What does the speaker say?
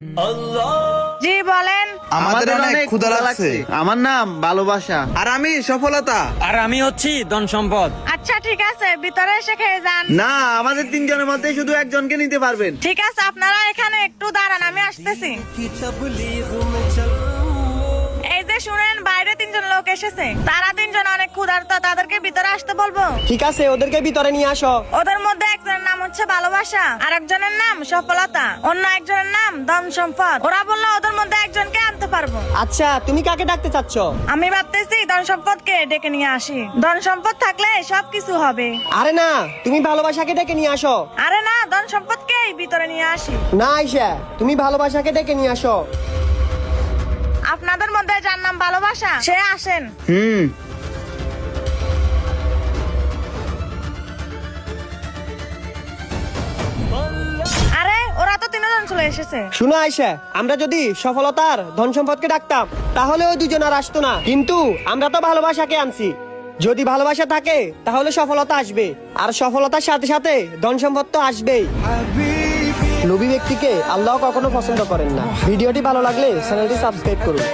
জি বলেন। আমাদের অনেক ক্ষুধা লাগছে। আমার নাম ভালোবাসা। আর আমি সফলতা। আর আমি হচ্ছি ধন সম্পদ। আচ্ছা ঠিক আছে ভিতরে এসে খেয়ে যান। না আমাদের তিনজনের মধ্যে শুধু একজনকে নিতে পারবেন। ঠিক আছে আপনারা এখানে একটু দাঁড়ান আমি আসতেছি। এই যে শুনেন বাইরে তিনজন লোক এসেছে। তারা তিনজন অনেক ক্ষুধার্ত তাদেরকে ভিতরে আসতে বলব। ঠিক আছে ওদেরকে ভিতরে নিয়ে আসো। ওদের হচ্ছে ভালোবাসা। আর একজনের নাম সফলতা অন্য একজনের নাম ধন সম্পদ। ওরা বলল ওদের মধ্যে একজনকে আনতে পারব। আচ্ছা তুমি কাকে ডাকতে চাচ্ছ? আমি ভাবতেছি ধন সম্পদকে ডেকে নিয়ে আসি। ধন সম্পদ থাকলে সবকিছু হবে। আরে না তুমি ভালোবাসাকে ডেকে নিয়ে আসো। আরে না ধন সম্পদকেই ভিতরে নিয়ে আসি। না আইসা তুমি ভালোবাসাকে ডেকে নিয়ে আসো। আপনাদের মধ্যে যার নাম ভালোবাসা সে আসেন। হুম। চলে এসেছে। শুনো আমরা যদি সফলতার ধন সম্পদকে ডাকতাম, তাহলে ওই দুজন আর আসতো না। কিন্তু আমরা তো ভালোবাসাকে আনছি। যদি ভালোবাসা থাকে, তাহলে সফলতা আসবে। আর সফলতার সাথে সাথে ধন সম্পদ তো আসবেই। লোভী ব্যক্তিকে আল্লাহ কখনো পছন্দ করেন না। ভিডিওটি ভালো লাগলে চ্যানেলটি সাবস্ক্রাইব করুন।